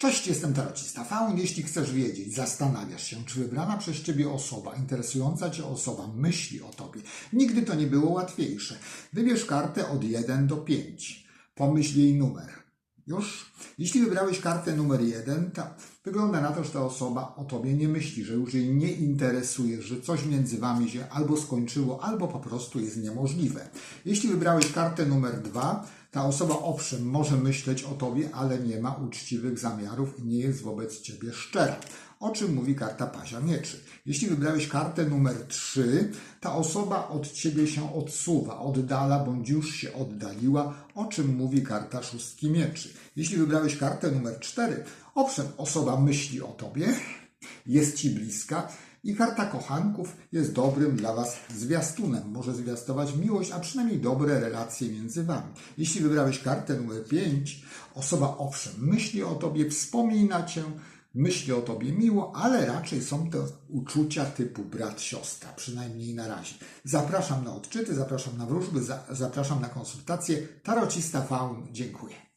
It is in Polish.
Cześć, jestem tarocista Faun. Jeśli chcesz wiedzieć, zastanawiasz się, czy wybrana przez Ciebie osoba, interesująca Cię osoba myśli o Tobie, nigdy to nie było łatwiejsze. Wybierz kartę od 1 do 5. Pomyśl jej numer. Już? Jeśli wybrałeś kartę numer 1, to wygląda na to, że ta osoba o Tobie nie myśli, że już jej nie interesuje, że coś między Wami się albo skończyło, albo po prostu jest niemożliwe. Jeśli wybrałeś kartę numer 2, ta osoba owszem może myśleć o Tobie, ale nie ma uczciwych zamiarów i nie jest wobec Ciebie szczera. O czym mówi karta Pazia Mieczy. Jeśli wybrałeś kartę numer 3, ta osoba od Ciebie się odsuwa, oddala bądź już się oddaliła, o czym mówi karta Szóstki Mieczy. Jeśli wybrałeś kartę numer 4, owszem, osoba myśli o Tobie, jest Ci bliska i karta kochanków jest dobrym dla Was zwiastunem. Może zwiastować miłość, a przynajmniej dobre relacje między Wami. Jeśli wybrałeś kartę numer 5, osoba owszem myśli o Tobie, wspomina Cię, myśli o Tobie miło, ale raczej są to uczucia typu brat-siostra, przynajmniej na razie. Zapraszam na odczyty, zapraszam na wróżby, za- zapraszam na konsultacje. Tarocista Faun, dziękuję.